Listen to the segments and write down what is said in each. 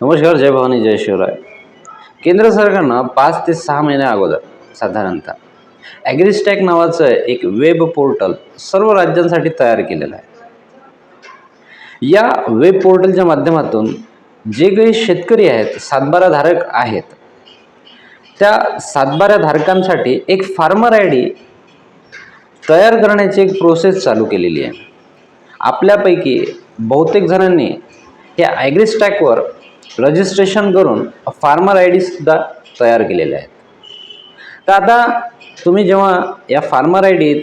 नमस्कार जय भवानी जय शिवराय. केंद्र सरकारनं पाच ते सहा महिन्या अगोदर साधारणतः ॲग्रिस्टॅक नावाचं एक वेब पोर्टल सर्व राज्यांसाठी तयार केलेलं आहे. या वेब पोर्टलच्या माध्यमातून जे काही शेतकरी आहेत सातबाराधारक आहेत त्या सातबाऱ्याधारकांसाठी एक फार्मर आय डी तयार करण्याची एक प्रोसेस चालू केलेली आहे. आपल्यापैकी बहुतेक जणांनी या ॲग्रिस्टॅकवर रजिस्ट्रेशन करून फार्मर आय डीसुद्धा तयार केलेल्या आहेत. तर आता तुम्ही जेव्हा या फार्मर आय डी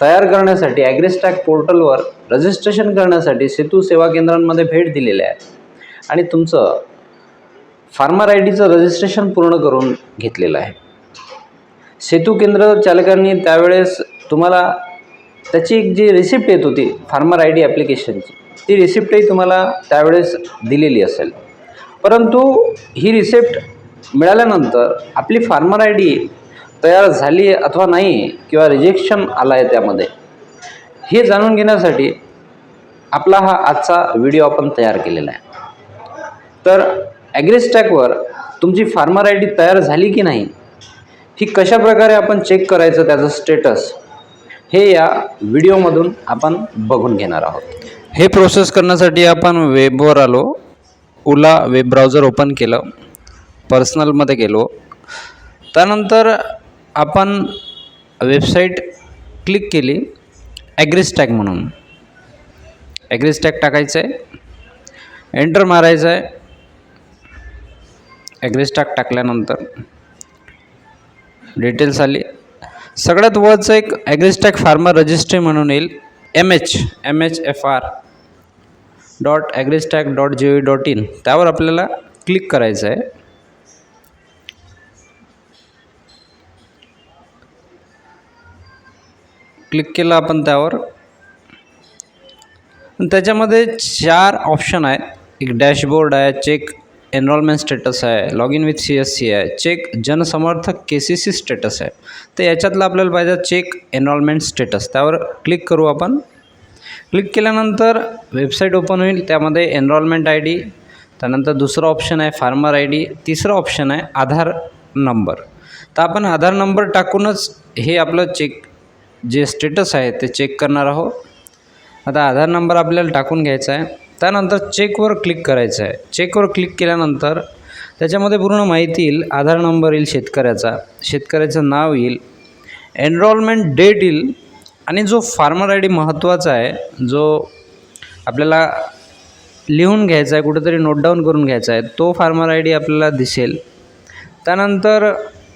तयार करण्यासाठी ॲग्रिस्टॅक पोर्टलवर रजिस्ट्रेशन करण्यासाठी सेतू सेवा केंद्रांमध्ये भेट दिलेली आहे आणि तुमचं फार्मर आय डीचं रजिस्ट्रेशन पूर्ण करून घेतलेलं आहे. सेतू केंद्र चालकांनी त्यावेळेस तुम्हाला त्याची एक जी रिसिप्ट येत होती फार्मर आय डी ॲप्लिकेशनची ती रिसिप्टही तुम्हाला त्यावेळेस दिलेली असेल. परंतु ही रिसेप्ट मिळाल्यानंतर आपली फार्मर आय डी तयार झाली आहे अथवा नाही किंवा रिजेक्शन आलं आहे त्यामध्ये हे जाणून घेण्यासाठी आपला हा आजचा व्हिडिओ आपण तयार केलेला आहे. तर ॲग्रिस्टॅकवर तुमची फार्मर आय डी तयार झाली की नाही ही कशा प्रकारे आपण चेक करायचं त्याचं स्टेटस हे या व्हिडिओमधून आपण बघून घेणार आहोत. हे प्रोसेस करण्यासाठी आपण वेबवर आलो. ओला वेब ब्राउझर ओपन केलं पर्सनलमध्ये गेलो. त्यानंतर आपण वेबसाईट क्लिक केली ॲग्रिस्टॅक म्हणून. ॲग्रीस्टॅग टाकायचं आहे एंटर मारायचं आहे ॲग्रिस्टॅक टाकल्यानंतर डिटेल्स आली. सगळ्यात वरचं एक ॲग्रिस्टॅक फार्मर रजिस्ट्री म्हणून येईल M H M H F R dot Agristack dot G O dot in त्यावर आपल्याला क्लिक करायचं आहे. क्लिक केलं आपण त्यावर. त्याच्यामध्ये चार ऑप्शन आहेत. एक डॅशबोर्ड आहे चेक एनरोलमेंट स्टेटस आहे log in with C S C आहे चेक जनसमर्थक के सी सी स्टेटस आहे. तर याच्यातलं आपल्याला पाहिजे चेक एनरोलमेंट स्टेटस त्यावर क्लिक करू आपण. क्लिक केल्यानंतर वेबसाईट ओपन होईल त्यामध्ये एनरोलमेंट आय डी त्यानंतर दुसरं ऑप्शन आहे फार्मर आय डी तिसरं ऑप्शन आहे आधार नंबर तर आपण आधार नंबर टाकूनच हे आपलं चेक जे स्टेटस आहे ते चेक करणार आहोत. आता आधार नंबर आपल्याला टाकून घ्यायचा आहे. त्यानंतर चेकवर क्लिक करायचं आहे. चेकवर क्लिक केल्यानंतर त्याच्यामध्ये पूर्ण माहिती येईल आधार नंबर येईल शेतकऱ्याचा. शेतकऱ्याचं नाव येईल. एनरोलमेंट डेट येईल. आणि जो फार्मर आय डी महत्त्वाचा आहे जो आपल्याला लिहून घ्यायचा आहे कुठेतरी नोटडाऊन करून घ्यायचा आहे तो फार्मर आय डी आपल्याला दिसेल. त्यानंतर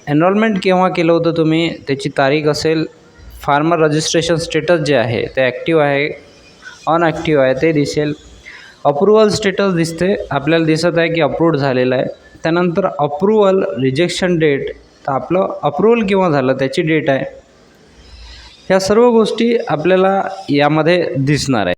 एनरोलमेंट केव्हा केलं होतं तुम्ही त्याची तारीख असेल फार्मर रजिस्ट्रेशन स्टेटस जे आहे ते ॲक्टिव्ह आहे अनॲक्टिव्ह आहे ते दिसेल. अप्रुव्हल स्टेटस दिसते आपल्याला दिसत आहे की अप्रूव्ड झालेलं आहे. त्यानंतर अप्रुव्हल रिजेक्शन डेट तर आपलं अप्रुव्हल केव्हा झालं त्याची डेट आहे. ह्या सर्व गोष्टी आपल्याला यामध्ये दिसणार आहे